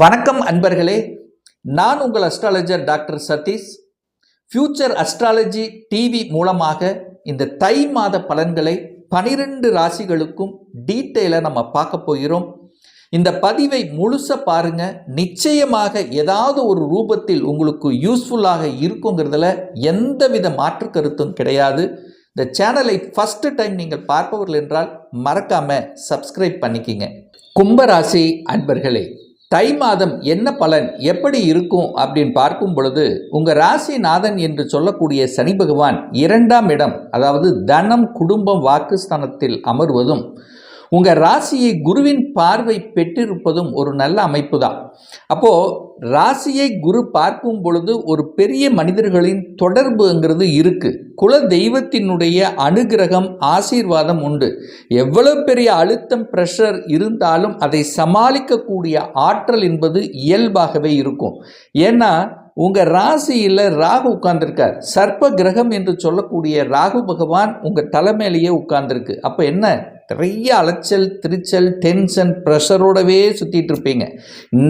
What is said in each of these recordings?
வணக்கம் அன்பர்களே நான் உங்கள் astrologer doctor Satish. Future astrology TV மூலமாக இந்த தை மாத பலன்களை பனிரெண்டு ராசிகளுக்கும் டீட்டெயிலாக நம்ம பார்க்க போகிறோம். இந்த பதிவை முழுச பாருங்க. நிச்சயமாக ஏதாவது ஒரு ரூபத்தில் உங்களுக்கு யூஸ்ஃபுல்லாக இருக்குங்கிறதுல எந்தவித மாற்று கருத்தும் கிடையாது. இந்த சேனலை ஃபஸ்ட்டு டைம் நீங்கள் பார்ப்பவர்கள் என்றால் மறக்காமல் சப்ஸ்கிரைப் பண்ணிக்கிங்க. கும்பராசி அன்பர்களே தை மாதம் என்ன பலன்? எப்படி இருக்கும்? அப்படின்னு பார்க்கும் பொழுது உங்கள் ராசிநாதன் என்று சொல்லக்கூடிய சனி பகவான் இரண்டாம் இடம் அதாவது தனம் குடும்பம் வாக்குஸ்தானத்தில் அமர்வதும் உங்கள் ராசியை குருவின் பார்வை பெற்றிருப்பதும் ஒரு நல்ல அமைப்பு தான் அப்போது ராசியை குரு பார்க்கும் பொழுது ஒரு பெரிய மனிதர்களின் தொடர்புங்கிறது இருக்குது குல தெய்வத்தினுடைய அனுகிரகம் ஆசீர்வாதம் உண்டு. எவ்வளவு பெரிய அழுத்தம் ப்ரெஷர் இருந்தாலும் அதை சமாளிக்கக்கூடிய ஆற்றல் என்பது இயல்பாகவே இருக்கும். ஏன்னா உங்கள் ராசியில் ராகு உட்கார்ந்துருக்கார். சர்ப்ப கிரகம் என்று சொல்லக்கூடிய ராகு பகவான் உங்கள் தலைமையிலேயே உட்கார்ந்துருக்கு. அப்போ என்ன? நிறைய அலைச்சல் திருச்சல் டென்ஷன் ப்ரெஷரோடவே சுற்றிட்டு இருப்பீங்க.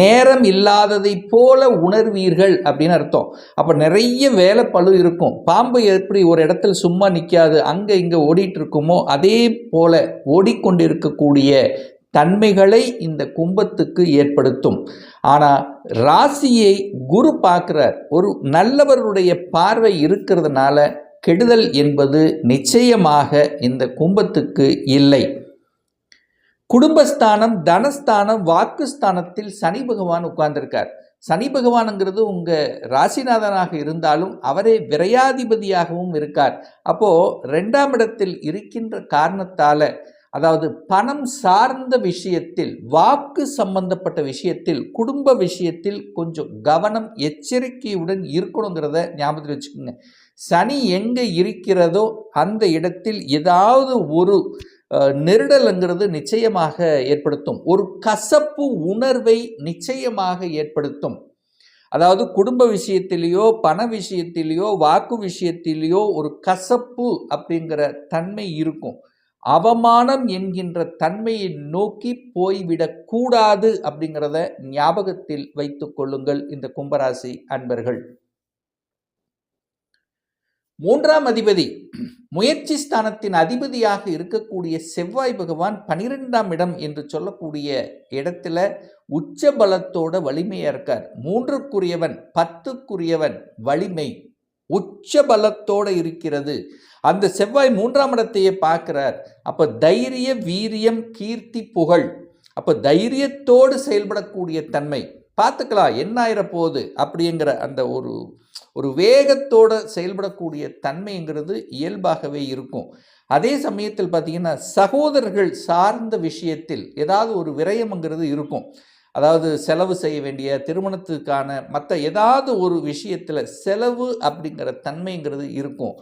நேரம் இல்லாததை போல உணர்வீர்கள் அப்படின்னு அர்த்தம். அப்போ நிறைய வேலை பழு இருக்கும். பாம்பு எப்படி ஒரு இடத்துல சும்மா நிற்காது அங்கே இங்கே ஓடிட்டு இருக்குமோ அதே போல ஓடிக்கொண்டிருக்கக்கூடிய தன்மைகளை இந்த கும்பத்துக்கு ஏற்படுத்தும். ஆனால் ராசியை குரு பார்க்குறார். ஒரு நல்லவருடைய பார்வை இருக்கிறதுனால கெடுதல் என்பது நிச்சயமாக இந்த கும்பத்துக்கு இல்லை. குடும்பஸ்தானம் தனஸ்தானம் வாக்குஸ்தானத்தில் சனி பகவான் உட்கார்ந்திருக்கார். சனி பகவானுங்கிறது உங்கள் ராசிநாதனாக இருந்தாலும் அவரே விரையாதிபதியாகவும் இருக்கார். அப்போது ரெண்டாம் இடத்தில் இருக்கின்ற காரணத்தால் அதாவது பணம் சார்ந்த விஷயத்தில் வாக்கு சம்பந்தப்பட்ட விஷயத்தில் குடும்ப விஷயத்தில் கொஞ்சம் கவனம் எச்சரிக்கையுடன் இருக்கணுங்கிறத ஞாபகத்தில் வச்சுக்கோங்க. சனி எங்கே இருக்கிறதோ அந்த இடத்தில் ஏதாவது ஒரு நெருடலுங்கிறது நிச்சயமாக ஏற்படுத்தும். ஒரு கசப்பு உணர்வை நிச்சயமாக ஏற்படுத்தும். அதாவது குடும்ப விஷயத்திலேயோ பண விஷயத்திலேயோ வாக்கு விஷயத்திலேயோ ஒரு கசப்பு அப்படிங்கிற தன்மை இருக்கும். அவமானம் என்கின்ற தன்மையை நோக்கி போய்விடக்கூடாது அப்படிங்கிறத ஞாபகத்தில் வைத்து கொள்ளுங்கள் இந்த கும்பராசி அன்பர்கள். மூன்றாம் அதிபதி முயற்சி ஸ்தானத்தின் அதிபதியாக இருக்கக்கூடிய செவ்வாய் பகவான் பனிரெண்டாம் இடம் என்று சொல்லக்கூடிய இடத்துல உச்ச பலத்தோட வலிமையாக இருக்கார். மூன்றுக்குரியவன் பத்துக்குரியவன் வலிமை. உச்ச பலத்தோடு இருக்கிறது. அந்த செவ்வாய் மூன்றாம் இடத்தையே பார்க்கிறார். அப்போ தைரிய வீரியம் கீர்த்தி புகழ். அப்போ தைரியத்தோடு செயல்படக்கூடிய தன்மை. பார்த்துக்கலாம் என்ன ஆயிர போகுது அப்படிங்கிற அந்த ஒரு ஒரு வேகத்தோடு செயல்படக்கூடிய தன்மைங்கிறது இயல்பாகவே இருக்கும். அதே சமயத்தில் பார்த்திங்கன்னா சகோதரர்கள் சார்ந்த விஷயத்தில் ஏதாவது ஒரு விரயம்ங்கிறது இருக்கும். அதாவது செலவு செய்ய வேண்டிய திருமணத்துக்கான மற்ற ஏதாவது ஒரு விஷயத்தில் செலவு அப்படிங்கிற தன்மைங்கிறது இருக்கும்.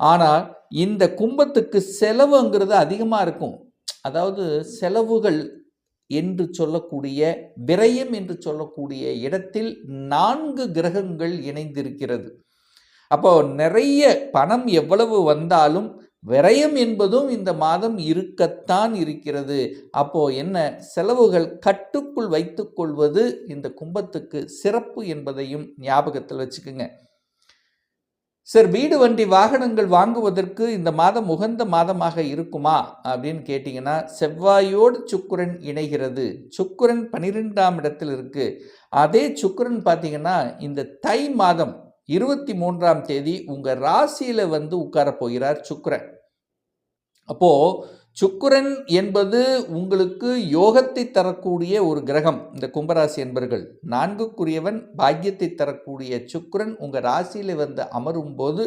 ஆனால் இந்த கும்பத்துக்கு செலவுங்கிறது அதிகமாக இருக்கும். அதாவது செலவுகள் என்று சொல்லக்கூடிய விரயம் என்று சொல்லக்கூடிய இடத்தில் நான்கு கிரகங்கள் இணைந்திருக்கிறது. அப்போ நிறைய பணம் எவ்வளவு வந்தாலும் விரயம் என்பதும் இந்த மாதம் இருக்கத்தான் இருக்கிறது. அப்போ என்ன? செலவுகள் கட்டுக்குள் வைத்துக்கொள்வது இந்த கும்பத்துக்கு சிறப்பு என்பதையும் ஞாபகத்தில் வச்சுக்கோங்க. சார் வீடு வண்டி வாகனங்கள் வாங்குவதற்கு இந்த மாதம் உகந்த மாதமாக இருக்குமா? அப்படின்னு கேட்டிங்கன்னா செவ்வாயோடு சுக்குரன் இணைகிறது. சுக்குரன் பன்னிரெண்டாம் இடத்தில் இருக்குது அதே சுக்குரன் பார்த்தீங்கன்னா இந்த தை மாதம் இருபத்தி மூன்றாம் தேதி உங்கள் ராசியில் வந்து உட்கார போகிறார் சுக்குரன். அப்போது சுக்குரன் என்பது உங்களுக்கு யோகத்தை தரக்கூடிய ஒரு கிரகம் இந்த கும்பராசி என்பர்கள். நான்குக்குரியவன் பாக்கியத்தை தரக்கூடிய சுக்குரன் உங்கள் ராசியில் வந்து அமரும் போது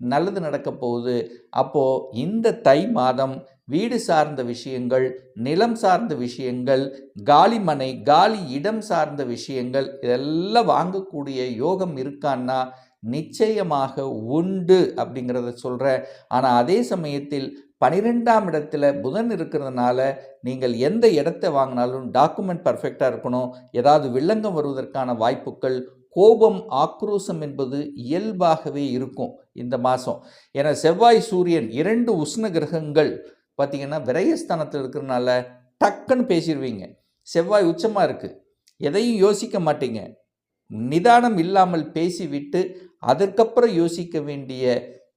நல்லது நடக்க போகுது. அப்போது இந்த தை மாதம் வீடு சார்ந்த விஷயங்கள் நிலம் சார்ந்த விஷயங்கள் காலி மனை காலி இடம் சார்ந்த விஷயங்கள் இதெல்லாம் வாங்கக்கூடிய யோகம் இருக்கான்னா நிச்சயமாக உண்டு அப்படிங்கிறத சொல்கிறேன் ஆனால் அதே சமயத்தில் பனிரெண்டாம் இடத்துல புதன் இருக்கிறதுனால நீங்கள் எந்த இடத்த வாங்கினாலும் டாக்குமெண்ட் பர்ஃபெக்டாக இருக்கணும். ஏதாவது வில்லங்கம் வருவதற்கான வாய்ப்புகள் கோபம் ஆக்ரோசம் என்பது இயல்பாகவே இருக்கும் இந்த மாதம். ஏன்னா செவ்வாய் சூரியன் இரண்டு உஷ்ண கிரகங்கள் பார்த்திங்கன்னா விரயஸ்தானத்தில் இருக்கிறதுனால டக்குன்னு பேசிடுவீங்க செவ்வாய் உச்சமாக இருக்குது எதையும் யோசிக்க மாட்டீங்க. நிதானம் இல்லாமல் பேசிவிட்டு அதற்கப்புறம் யோசிக்க வேண்டிய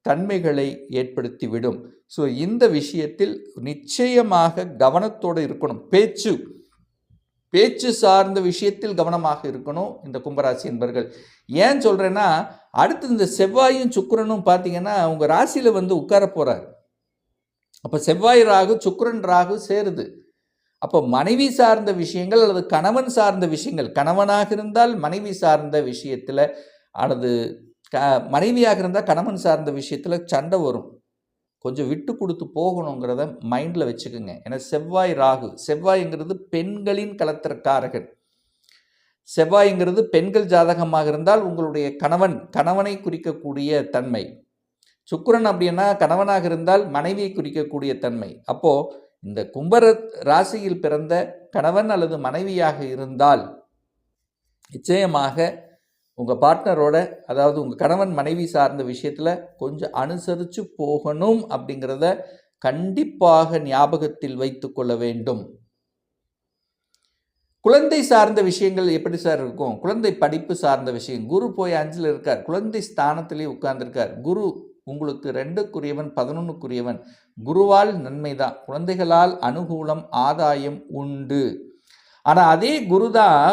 தன்மைகளை ஏற்படுத்திவிடும். ஸோ இந்த விஷயத்தில் நிச்சயமாக கவனத்தோடு இருக்கணும். பேச்சு. பேச்சு சார்ந்த விஷயத்தில் கவனமாக இருக்கணும் இந்த கும்பராசி என்பர்கள். ஏன் சொல்கிறேன்னா அடுத்து இந்த செவ்வாயும் சுக்கரனும் பார்த்தீங்கன்னா அவங்க ராசியில் வந்து உட்கார போகிறார் அப்போ செவ்வாய் ராகு சுக்கரன் ராகு சேருது. அப்போ மனைவி சார்ந்த விஷயங்கள் அல்லது கணவன் சார்ந்த விஷயங்கள். கணவனாக இருந்தால் மனைவி சார்ந்த விஷயத்தில் அல்லது மனைவியாக இருந்தால் கணவன் சார்ந்த விஷயத்தில் சண்டை வரும். கொஞ்சம் விட்டு கொடுத்து போகணுங்கிறத மைண்டில் வச்சுக்கோங்க. ஏன்னா செவ்வாய் ராகு. செவ்வாய்ங்கிறது பெண்களின் கலத்திரக்காரகன் செவ்வாய்ங்கிறது பெண்கள் ஜாதகமாக இருந்தால் உங்களுடைய கணவன் கணவனை குறிக்கக்கூடிய தன்மை. சுக்கரன் அப்படின்னா கணவனாக இருந்தால் மனைவியை குறிக்கக்கூடிய தன்மை. அப்போது இந்த கும்பர ராசியில் பிறந்த கணவன் அல்லது மனைவியாக இருந்தால் நிச்சயமாக உங்கள் பார்ட்னரோட அதாவது உங்கள் கணவன் மனைவி சார்ந்த விஷயத்தில் கொஞ்சம் அனுசரித்து போகணும் அப்படிங்கிறத கண்டிப்பாக ஞாபகத்தில் வைத்து கொள்ள வேண்டும். குழந்தை சார்ந்த விஷயங்கள் எப்படி சார் இருக்கும்? குழந்தை படிப்பு சார்ந்த விஷயம். குரு போய் அஞ்சில் இருக்கார். குழந்தை ஸ்தானத்திலே உட்கார்ந்துருக்கார். குரு உங்களுக்கு ரெண்டுக்குரியவன் பதினொன்றுக்குரியவன் குருவால் நன்மை தான் குழந்தைகளால் அனுகூலம் ஆதாயம் உண்டு. ஆனால் அதே குரு தான்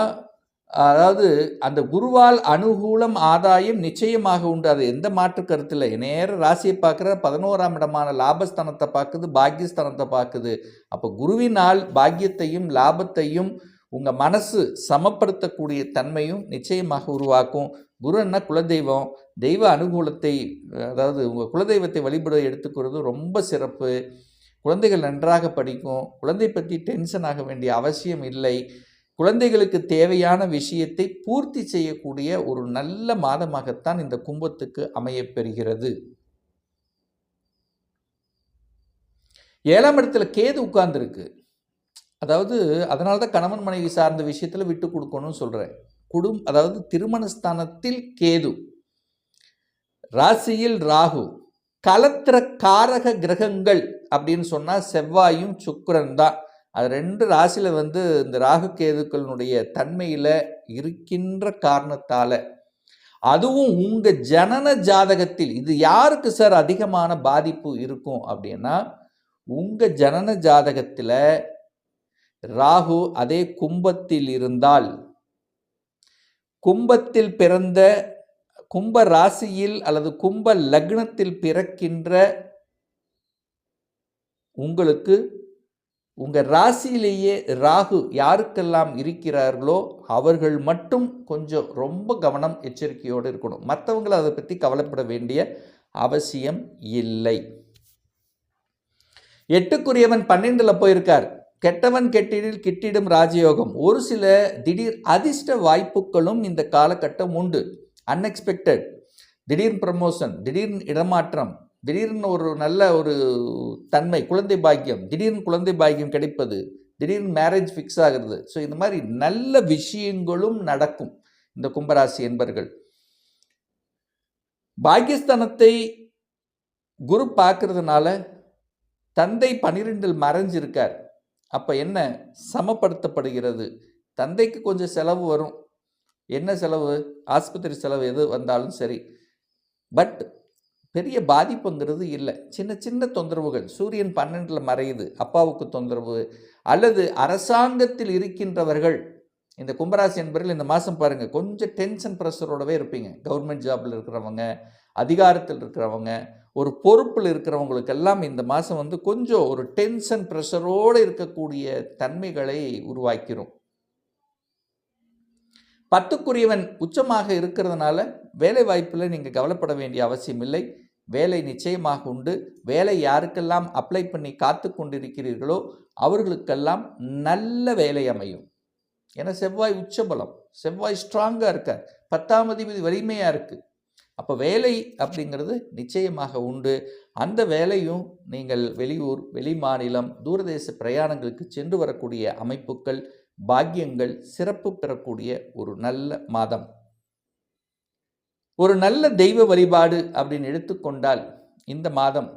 அதாவது அந்த குருவால் அனுகூலம் ஆதாயம் நிச்சயமாக உண்டு. அது எந்த மாற்று கருத்தில் நேர ராசியை பார்க்குற பதினோராம் இடமான லாபஸ்தானத்தை பார்க்குது பாக்கியஸ்தானத்தை பார்க்குது. அப்போ குருவினால் பாக்கியத்தையும் லாபத்தையும் உங்கள் மனசு சமப்படுத்தக்கூடிய தன்மையும் நிச்சயமாக உருவாக்கும். குருன்னா குலதெய்வம். தெய்வ அனுகூலத்தை அதாவது உங்கள் குலதெய்வத்தை வழிபட எடுத்துக்கிறது ரொம்ப சிறப்பு. குழந்தைகள் நன்றாக படிக்கும். குழந்தை பற்றி டென்ஷன் ஆக வேண்டிய அவசியம் இல்லை. குழந்தைகளுக்கு தேவையான விஷயத்தை பூர்த்தி செய்யக்கூடிய ஒரு நல்ல மாதமாகத்தான் இந்த கும்பத்துக்கு அமையப்பெறுகிறது ஏழாம் இடத்துல கேது உட்கார்ந்துருக்கு. அதாவது அதனால தான் கணவன் மனைவி சார்ந்த விஷயத்தில் விட்டு கொடுக்கணும்னு சொல்கிறேன் குடும் அதாவது திருமணஸ்தானத்தில் கேது. ராசியில் ராகு. கலத்திர காரக கிரகங்கள் அப்படின்னு சொன்னால் செவ்வாயும் சுக்கரன் தான். அது ரெண்டு ராசியில் வந்து இந்த ராகு கேதுக்களினுடைய தன்மையில் இருக்கின்ற காரணத்தால். அதுவும் உங்கள் ஜனன ஜாதகத்தில் இது யாருக்கு சார் அதிகமான பாதிப்பு இருக்கும் அப்படின்னா உங்கள் ஜனன ஜாதகத்தில் ராகு அதே கும்பத்தில் இருந்தால் கும்பத்தில் பிறந்த கும்ப ராசியில் அல்லது கும்ப லக்னத்தில் பிறக்கின்ற உங்களுக்கு உங்கள் ராசியிலேயே ராகு யாருக்கெல்லாம் இருக்கிறார்களோ அவர்கள் மட்டும் கொஞ்சம் ரொம்ப கவனம் எச்சரிக்கையோடு இருக்கணும். மற்றவங்களை அதை பற்றி கவலைப்பட வேண்டிய அவசியம் இல்லை. எட்டுக்குரியவன் பன்னெண்டில் போயிருக்கார். கெட்டவன் கெட்டிடில் கிட்டிடும் ராஜயோகம். ஒரு சில திடீர் அதிர்ஷ்ட வாய்ப்புகளும் இந்த காலகட்டம் உண்டு. அன்எக்ஸ்பெக்டட் திடீர் ப்ரமோஷன் திடீர் இடமாற்றம். திடீர்னு ஒரு நல்ல ஒரு தன்மை குழந்தை பாக்கியம் திடீர்னு குழந்தை பாக்கியம் கிடைப்பது திடீர்னு மேரேஜ் ஃபிக்ஸ் ஆகிறது. ஸோ இந்த மாதிரி நல்ல விஷயங்களும் நடக்கும் இந்த கும்பராசி என்பர்கள். பாகியஸ்தானத்தை குரு பார்க்கறதுனால தந்தை பனிரெண்டில் மறைஞ்சிருக்கார். அப்போ என்ன? சமப்படுத்தப்படுகிறது. தந்தைக்கு கொஞ்சம் செலவு வரும். என்ன செலவு? ஆஸ்பத்திரி செலவு எது வந்தாலும் சரி. பட் பெரிய பாதிப்புங்கிறது இல்லை. சின்ன சின்ன தொந்தரவுகள். சூரியன் பன்னெண்டில் மறையுது. அப்பாவுக்கு தொந்தரவு. அல்லது அரசாங்கத்தில் இருக்கின்றவர்கள் இந்த கும்பராசி என்பவர்கள் இந்த மாதம் பாருங்கள் கொஞ்சம் டென்ஷன் ப்ரெஷரோடவே இருப்பீங்க. கவர்மெண்ட் ஜாபில் இருக்கிறவங்க அதிகாரத்தில் இருக்கிறவங்க ஒரு பொறுப்பில் இருக்கிறவங்களுக்கெல்லாம் இந்த மாதம் வந்து கொஞ்சம் ஒரு டென்ஷன் ப்ரெஷரோடு இருக்கக்கூடிய தன்மைகளை உருவாக்கிறோம் பத்துக்குரியவன் உச்சமாக இருக்கிறதுனால வேலை வாய்ப்பில் நீங்கள் கவலைப்பட வேண்டிய அவசியம் இல்லை. வேலை நிச்சயமாக உண்டு. வேலை யாருக்கெல்லாம் அப்ளை பண்ணி காத்து கொண்டிருக்கிறீர்களோ அவர்களுக்கெல்லாம் நல்ல வேலை அமையும். ஏன்னா செவ்வாய் உச்சபலம் செவ்வாய் ஸ்ட்ராங்காக இருக்கார். பத்தாம் அதிபதி வலிமையாக இருக்குது அப்போ வேலை அப்படிங்கிறது நிச்சயமாக உண்டு. அந்த வேலையும் நீங்கள் வெளியூர் வெளி மாநிலம் தூரதேச பிரயாணங்களுக்கு சென்று வரக்கூடிய அமைப்புகள் பாக்கியங்கள் சிறப்பு பெறக்கூடிய ஒரு நல்ல மாதம். ஒரு நல்ல தெய்வ வழிபாடு அப்படின்னு எடுத்துக்கொண்டால் இந்த மாதம்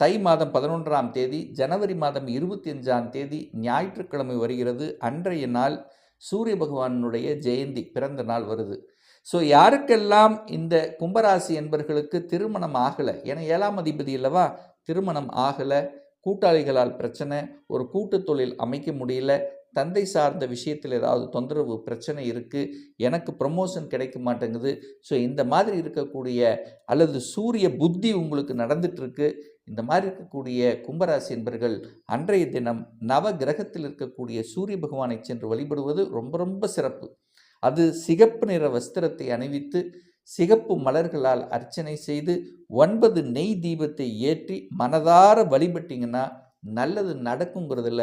தை மாதம் பதினொன்றாம் தேதி ஜனவரி மாதம் இருபத்தி அஞ்சாம் தேதி ஞாயிற்றுக்கிழமை வருகிறது. அன்றைய நாள் சூரிய பகவானுடைய ஜெயந்தி பிறந்த நாள் வருது. ஸோ யாருக்கெல்லாம் இந்த கும்பராசி என்பர்களுக்கு திருமணம் ஆகலை ஏன்னா ஏழாம் அதிபதி அல்லவா? திருமணம் ஆகலை கூட்டாளிகளால் பிரச்சனை ஒரு கூட்டு தொழில் அமைக்க முடியல தந்தை சார்ந்த விஷயத்தில் ஏதாவது தொந்தரவு பிரச்சனை இருக்குது எனக்கு ப்ரமோஷன் கிடைக்க மாட்டேங்குது ஸோ இந்த மாதிரி இருக்கக்கூடிய அல்லது சூரிய புத்தி உங்களுக்கு நடந்துகிட்ருக்கு இந்த மாதிரி இருக்கக்கூடிய கும்பராசி என்பர்கள் அன்றைய தினம் நவ கிரகத்தில் இருக்கக்கூடிய சூரிய பகவானை சென்று வழிபடுவது ரொம்ப ரொம்ப சிறப்பு. அது சிகப்பு நிற வஸ்திரத்தை அணிவித்து சிகப்பு மலர்களால் அர்ச்சனை செய்து ஒன்பது நெய் தீபத்தை ஏற்றி மனதார வழிபட்டிங்கன்னா நல்லது நடக்குங்கிறதுல